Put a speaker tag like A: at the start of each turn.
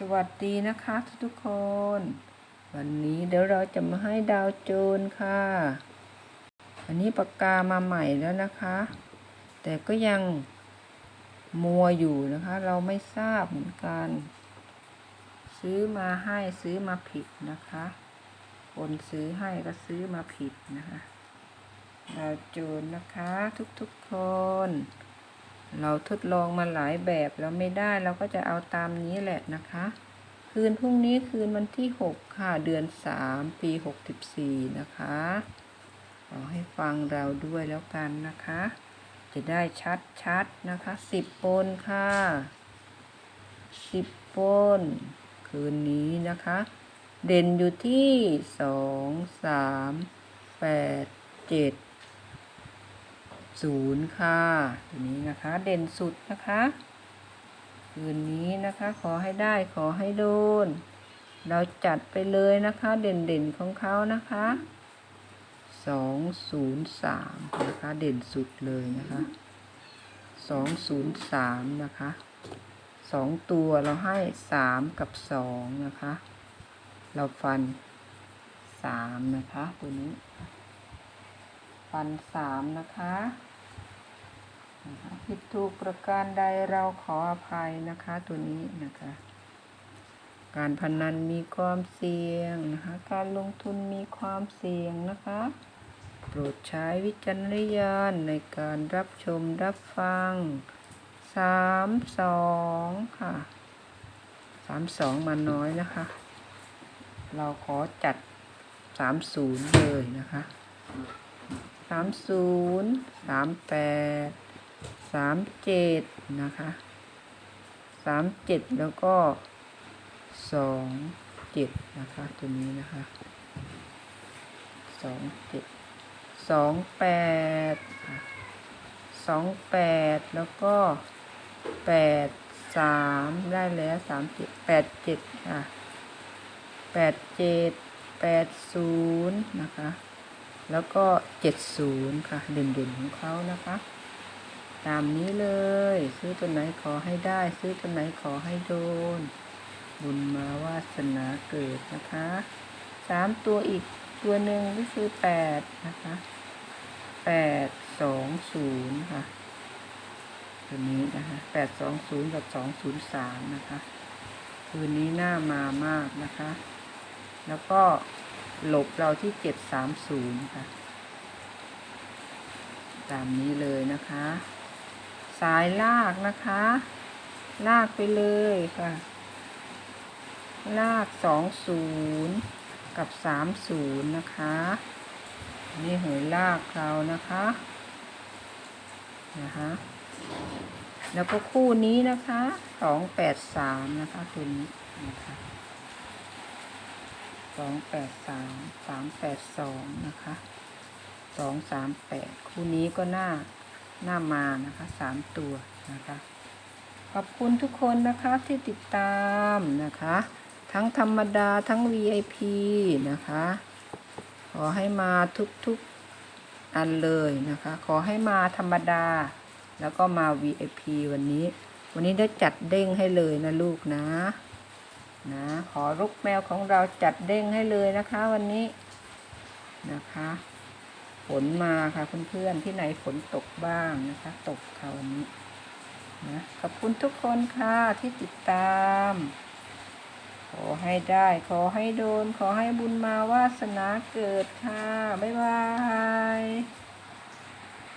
A: สวัสดีนะคะทุกๆคน วันนี้เดี๋ยวเราจะมาให้ดาวโจนค่ะ อันนี้ปากกามาใหม่แล้วนะคะ แต่ก็ยังมัวอยู่นะคะ เราไม่ทราบเหมือนกัน ซื้อมาให้ซื้อมาผิดนะคะ คนซื้อให้ก็ซื้อมาผิดนะคะ ดาวโจนนะคะทุกๆคน เราทดลองมาหลายแบบแล้วไม่ได้เราก็จะเอาตามนี้แหละนะคะ คืนพรุ่งนี้คืนวันที่ 6 ค่ะ เดือน 3 ปี 64 นะคะขอให้ฟังเราด้วยแล้วกันนะคะ จะได้ชัดๆนะคะ 10ปนค่ะ 10ปนคืนนี้นะคะ เด่นอยู่ที่ 2 3 8 7 ศูนย์ค่ะตัวนี้นะคะเด่นสุดนะคะ คืนนี้นะคะขอให้ได้ขอให้โดน เราจัดไปเลยนะคะ เด่นเด่นของเขานะคะสองศูนย์สามนะคะเด่นสุดเลยนะคะสองศูนย์สามนะคะสองตัวเราให้สามกับสองนะคะ เราฟันสามนะคะตัวนี้ ฟันสามนะคะผิดถูกประการใดเราขออภัยนะคะตัวนี้นะคะ การพนันมีความเสี่ยงนะคะ การลงทุนมีความเสี่ยงนะคะ โปรดใช้วิจารณญาณในการรับชมรับฟังสามสองค่ะสามสองมาน้อยนะคะ เราขอจัดสามศูนย์เลยนะคะ สามศูนย์สามแปดสามเจ็ดนะคะสามเจ็ดแล้วก็สองเจ็ดนะคะ ตัวนี้นะคะสองเจ็ดสองแปดสองแปดแล้วก็แปดสามได้แล้วสามเจ็ดแปดเจ็ดค่ะแปดเจ็ดแปดศูนย์นะคะ แล้วก็ 70 ค่ะ เด่นๆของเขานะคะ ตามนี้เลย ซื้อตัวไหนขอให้ได้ ซื้อตัวไหนขอให้โดน บุญมาวาสนาเกิดนะคะสามตัวอีกตัวหนึ่งก็คือแปดนะคะแปดสองศูนย์ค่ะ ตัวนี้นะคะแปดสองศูนย์กับสองศูนย์สามนะคะ คืนนี้น่ามามากนะคะ แล้วก็ หลบเราที่เจ็ดสามศูนย์ค่ะ ตามนี้เลยนะคะ สายลากนะคะ ลากไปเลยค่ะ ลากสองศูนย์กับสามศูนย์นะคะนี่หวยลากเรานะคะนะคะ แล้วก็คู่นี้นะคะสองแปดสามนะคะตัวนี้นะคะ สองแปดสามสามแปดสองนะคะสองสามแปดคู่นี้ก็น่าน่ามานะคะสามตัวนะคะ ขอบคุณทุกคนนะคะที่ติดตามนะคะ ทั้งธรรมดาทั้ง VIP นะคะ ขอให้มาทุกๆอันเลยนะคะ ขอให้มาธรรมดา แล้วก็มา VIP วันนี้ วันนี้ได้จัดเด้งให้เลยนะลูกนะ นะขอลูกแมวของเราจัดเด้งให้เลยนะคะวันนี้นะคะฝนมาค่ะเพื่อนๆที่ไหนฝนตกบ้างนะคะ ตกค่ะวันนี้นะขอบคุณทุกคนค่ะที่ติดตาม ขอให้ได้ ขอให้โดน ขอให้บุญมาวาสนาเกิดค่ะ บ๊ายบาย